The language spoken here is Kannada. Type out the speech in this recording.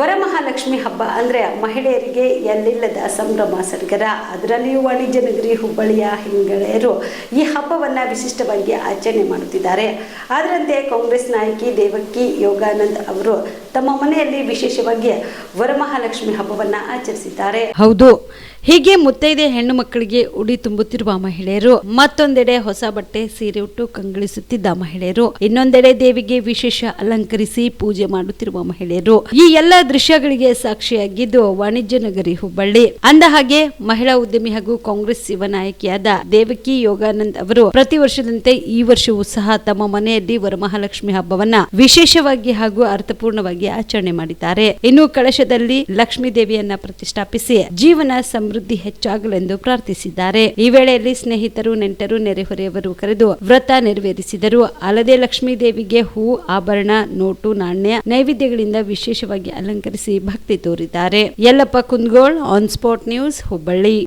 ವರಮಹಾಲಕ್ಷ್ಮಿ ಹಬ್ಬ ಅಂದರೆ ಮಹಿಳೆಯರಿಗೆ ಎಲ್ಲಿಲ್ಲದ ಸಂಭ್ರಮ ಸಡಗರ ಅದರಲ್ಲಿಯೂ ವಾಣಿಜ್ಯ ನಗರಿ, ಹುಬ್ಬಳ್ಳಿಯ ಹಿಂಗಳೆಯರು ಈ ಹಬ್ಬವನ್ನು ವಿಶಿಷ್ಟವಾಗಿ ಆಚರಣೆ ಮಾಡುತ್ತಿದ್ದಾರೆ. ಅದರಂತೆ ಕಾಂಗ್ರೆಸ್ ನಾಯಕಿ ದೇವಕ್ಕಿ ಯೋಗಾನಂದ್ ಅವರು ತಮ್ಮ ಮನೆಯಲ್ಲಿ ವಿಶೇಷವಾಗಿ ವರಮಹಾಲಕ್ಷ್ಮಿ ಹಬ್ಬವನ್ನ ಆಚರಿಸಿದ್ದಾರೆ. ಹೌದು. ಹೀಗೆ ಮುತ್ತೈದೆ ಹೆಣ್ಣು ಮಕ್ಕಳಿಗೆ ಉಡಿ ತುಂಬುತ್ತಿರುವ ಮಹಿಳೆಯರು, ಮತ್ತೊಂದೆಡೆ ಹೊಸ ಬಟ್ಟೆ, ಸೀರೆ ಉಟ್ಟು ಕಂಗೊಳಿಸುತ್ತಿದ್ದ ಮಹಿಳೆಯರು, ಇನ್ನೊಂದೆಡೆ ದೇವಿಗೆ ವಿಶೇಷ ಅಲಂಕರಿಸಿ ಪೂಜೆ ಮಾಡುತ್ತಿರುವ ಮಹಿಳೆಯರು. ಈ ಎಲ್ಲ ದೃಶ್ಯಗಳಿಗೆ ಸಾಕ್ಷಿಯಾಗಿದ್ದು ವಾಣಿಜ್ಯ ನಗರಿ ಹುಬ್ಬಳ್ಳಿ. ಅಂದ ಹಾಗೆ ಮಹಿಳಾ ಉದ್ಯಮಿ ಹಾಗೂ ಕಾಂಗ್ರೆಸ್ ಯುವ ನಾಯಕಿಯಾದ ದೇವಕಿ ಯೋಗಾನಂದ್ ಅವರು ಪ್ರತಿ ವರ್ಷದಂತೆ ಈ ವರ್ಷವೂ ಸಹ ತಮ್ಮ ಮನೆಯಲ್ಲಿ ವರಮಹಾಲಕ್ಷ್ಮಿ ಹಬ್ಬವನ್ನ ವಿಶೇಷವಾಗಿ ಹಾಗೂ ಅರ್ಥಪೂರ್ಣವಾಗಿ ಆಚರಣೆ ಮಾಡಿದ್ದಾರೆ. ಇನ್ನು ಕಳಶದಲ್ಲಿ ಲಕ್ಷ್ಮೀ ದೇವಿಯನ್ನ ಪ್ರತಿಷ್ಠಾಪಿಸಿ ಜೀವನ ಸಮೃದ್ಧಿ ಹೆಚ್ಚಾಗಲೆಂದು ಪ್ರಾರ್ಥಿಸಿದ್ದಾರೆ. ಈ ವೇಳೆಯಲ್ಲಿ ಸ್ನೇಹಿತರು, ನೆಂಟರು, ನೆರೆಹೊರೆಯವರು ಕರೆದು ವ್ರತ ನೆರವೇರಿಸಿದರು. ಅಲ್ಲದೆ ಲಕ್ಷ್ಮೀ ದೇವಿಗೆ ಹೂ, ಆಭರಣ, ನೋಟು, ನಾಣ್ಯ, ನೈವೇದ್ಯಗಳಿಂದ ವಿಶೇಷವಾಗಿ ಅಲಂಕರಿಸಿ ಭಕ್ತಿ ತೋರಿದ್ದಾರೆ. Yallappa Kundgol on spot news Hubballi